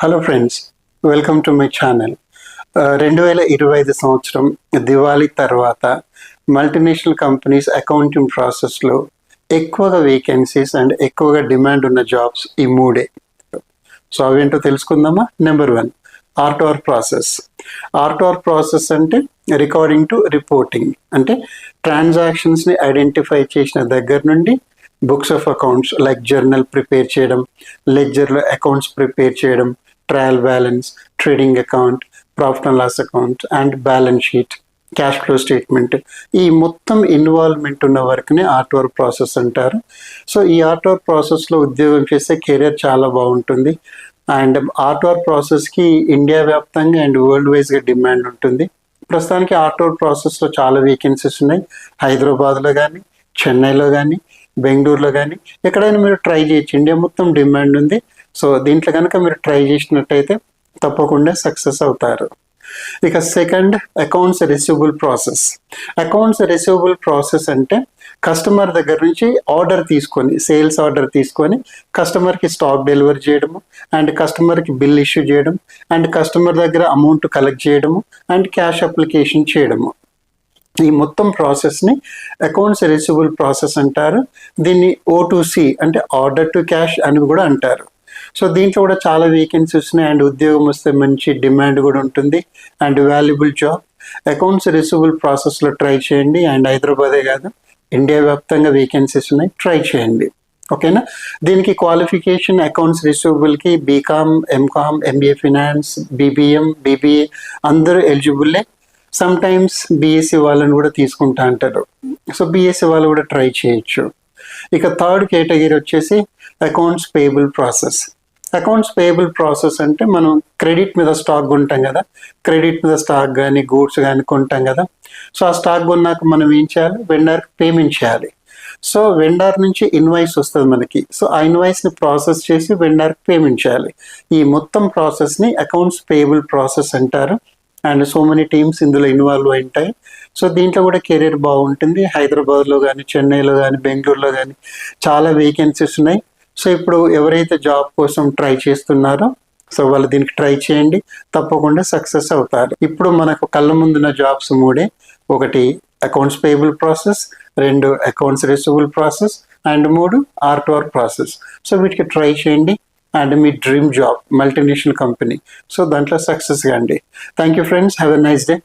Hello friends welcome to my channel రెండు వేల ఇరవై ఐదు సంవత్సరం దివాళీ తర్వాత మల్టీనేషనల్ కంపెనీస్ అకౌంటింగ్ ప్రాసెస్లో ఎక్కువగా వేకెన్సీస్ అండ్ ఎక్కువగా డిమాండ్ ఉన్న జాబ్స్ ఈ మూడే. సో అవేంటో తెలుసుకుందామా? Number one R to R process R to R process అంటే రికార్డింగ్ టు రిపోర్టింగ్ అంటే ట్రాన్సాక్షన్స్ని ఐడెంటిఫై చేసిన దగ్గర నుండి books of accounts like journal prepare చేయడం లెడ్జర్లో అకౌంట్స్ ప్రిపేర్ చేయడం trial balance trading account profit and loss account and balance sheet cash flow statement ఈ మొత్తం ఇన్వాల్వ్మెంట్ ఉన్న వరకునే ఆర్ట్ వర్క్ ప్రాసెస్ అంటారు. సో ఈ ఆర్ట్ వర్క్ ప్రాసెస్లో ఉద్యోగం చేస్తే కెరియర్ చాలా బాగుంటుంది. అండ్ ఆర్ట్ వర్క్ ప్రాసెస్కి ఇండియా వ్యాప్తంగా అండ్ వరల్డ్ వైజ్గా డిమాండ్ ఉంటుంది. ప్రస్తుతానికి ఆర్ట్ వర్క్ ప్రాసెస్లో చాలా వేకెన్సీస్ ఉన్నాయి. హైదరాబాద్లో కానీ చెన్నైలో కానీ బెంగళూరులో కానీ ఎక్కడైనా మీరు ట్రై చేయొచ్చు. ఇండియా మొత్తం డిమాండ్ ఉంది. సో దీంట్లో కనుక మీరు ట్రై చేసినట్టయితే తప్పకుండా సక్సెస్ అవుతారు. ఇక second accounts receivable process. Accounts receivable process అంటే కస్టమర్ దగ్గర నుంచి ఆర్డర్ తీసుకొని సేల్స్ ఆర్డర్ తీసుకొని కస్టమర్కి స్టాక్ డెలివరీ చేయడము అండ్ కస్టమర్కి బిల్ ఇష్యూ చేయడం అండ్ కస్టమర్ దగ్గర అమౌంట్ కలెక్ట్ చేయడము అండ్ క్యాష్ అప్లికేషన్ చేయడము. ఈ మొత్తం ప్రాసెస్ని అకౌంట్స్ రిసీవబుల్ ప్రాసెస్ అంటారు. దీన్ని ఓ టు సి అంటే ఆర్డర్ టు క్యాష్ అని కూడా అంటారు. సో దీంట్లో కూడా చాలా వేకెన్సీస్ ఉన్నాయి అండ్ ఉద్యోగం వస్తే మంచి డిమాండ్ కూడా ఉంటుంది. And valuable job accounts receivable ప్రాసెస్లో ట్రై చేయండి. అండ్ హైదరాబాదే కాదు ఇండియా వ్యాప్తంగా వేకెన్సీస్ ఉన్నాయి. ట్రై చేయండి. ఓకేనా? దీనికి qualification accounts రిసీవబుల్కి BCom MCom MBA finance BBM BBA అందరూ ఎలిజిబుల్లే సమ్ టైమ్స్ బీఎస్సీ వాళ్ళని కూడా తీసుకుంటా అంటారు. సో బీఎస్సీ వాళ్ళు కూడా ట్రై చేయొచ్చు. ఇక థర్డ్ కేటగిరీ వచ్చేసి accounts payable process accounts payable process అంటే మనం క్రెడిట్ మీద స్టాక్ కొంటాం కదా. క్రెడిట్ మీద స్టాక్ కానీ గూడ్స్ కానీ కొంటాం కదా. సో ఆ స్టాక్ కొన్నాక మనం ఏం చేయాలి? వెండర్కి పేమెంట్ చేయాలి. సో వెండర్ నుంచి ఇన్వాయిస్ వస్తుంది మనకి. సో ఆ ఇన్వాయిస్ని ప్రాసెస్ చేసి వెండర్కి పేమెంట్ చేయాలి. ఈ మొత్తం ప్రాసెస్ని అకౌంట్స్ పేబుల్ ప్రాసెస్ అంటారు. అండ్ సో మెనీ టీమ్స్ ఇందులో ఇన్వాల్వ్ అయి ఉంటాయి. సో దీంట్లో కూడా కెరీర్ బాగుంటుంది. హైదరాబాద్లో కానీ చెన్నైలో కానీ బెంగళూరులో కానీ చాలా వేకెన్సీస్ ఉన్నాయి. సో ఇప్పుడు ఎవరైతే జాబ్ కోసం ట్రై చేస్తున్నారో సో వాళ్ళు దీనికి ట్రై చేయండి తప్పకుండా సక్సెస్ అవుతారు. ఇప్పుడు మనకు కళ్ళ ముందున్న జాబ్స్ మూడే. ఒకటి అకౌంట్స్ పేబుల్ ప్రాసెస్ రెండు అకౌంట్స్ రిసీవబుల్ ప్రాసెస్ అండ్ మూడు ఆర్ట్ వర్క్ ప్రాసెస్ సో వీటికి ట్రై చేయండి. And me dream job multinational company so దాంట్లో సక్సెస్ కాండి thank you friends have a nice day